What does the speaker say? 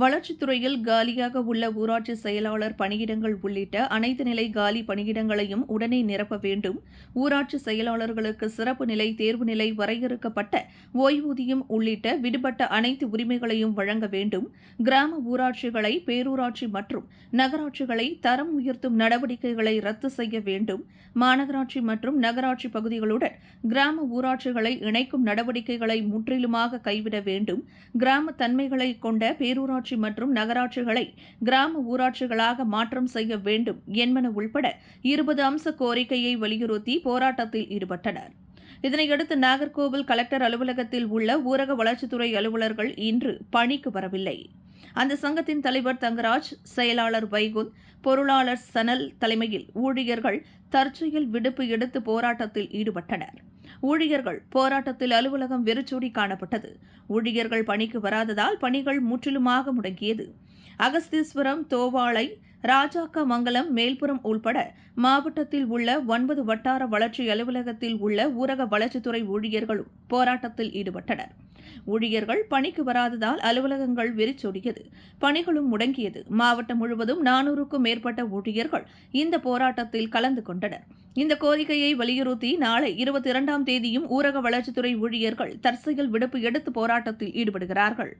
வளர்ச்சித்துறையில் காலியாக உள்ள ஊராட்சி செயலாளர் பணியிடங்கள் உள்ளிட்ட அனைத்து நிலை காலி பணியிடங்களையும் உடனே நிரப்ப வேண்டும். ஊராட்சி செயலாளர்களுக்கு சிறப்பு நிலை தேர்வு நிலை வரையறுக்கப்பட்ட ஓய்வூதியம் உள்ளிட்ட விடுபட்ட அனைத்து உரிமைகளையும் வழங்க வேண்டும். கிராம ஊராட்சிகளை பேரூராட்சி மற்றும் நகராட்சிகளை தரம் உயர்த்தும் நடவடிக்கைகளை ரத்து செய்ய வேண்டும். மாநகராட்சி மற்றும் நகராட்சி பகுதிகளுடன் கிராம ஊராட்சிகளை இணைக்கும் நடவடிக்கைகளை முற்றிலுமாக கைவிட வேண்டும். கிராம தன்மைகளை கொண்ட பேரூராட்சி மற்றும் நகராட்சிகளை கிராம ஊராட்சிகளாக மாற்றம் செய்ய வேண்டும் என்பன உள்பட இருபது அம்ச கோரிக்கையை வலியுறுத்தி போராட்டத்தில் ஈடுபட்டனர். இதனையடுத்து நாகர்கோவில் கலெக்டர் அலுவலகத்தில் உள்ள ஊரக வளர்ச்சித்துறை அலுவலர்கள் இன்று பணிக்கு வரவில்லை. அந்த சங்கத்தின் தலைவர் தங்கராஜ் செயலாளர் வைகுந்த் பொருளாளர் சனல் தலைமையில் ஊழியர்கள் தற்செயல் விடுப்பு எடுத்து போராட்டத்தில் ஈடுபட்டனர். ஊழியர்கள் போராட்டத்தில் அலுவலகம் வெறிச்சூடி காணப்பட்டது. ஊழியர்கள் பணிக்கு வராததால் பணிகள் முற்றிலுமாக முடங்கியது. அகஸ்தீஸ்வரம் தோவாளை ராஜாக்கமங்கலம் மேல்புறம் உள்பட மாவட்டத்தில் உள்ள ஒன்பது வட்டார வளர்ச்சி அலுவலகத்தில் உள்ள ஊரக வளர்ச்சித்துறை ஊழியர்களும் போராட்டத்தில் ஈடுபட்டனர். ஊழியர்கள் பணிக்கு வராததால் அலுவலகங்கள் வெறிச்சொடியது. பணிகளும் முடங்கியது. மாவட்டம் முழுவதும் நானூறுக்கும் மேற்பட்ட ஊழியர்கள் இந்த போராட்டத்தில் கலந்து கொண்டனர். இந்த கோரிக்கையை வலியுறுத்தி நாளை இருபத்தி இரண்டாம் தேதியும் ஊரக வளர்ச்சித்துறை ஊழியர்கள் தற்செயல் விடுப்பு எடுத்து போராட்டத்தில் ஈடுபடுகிறார்கள்.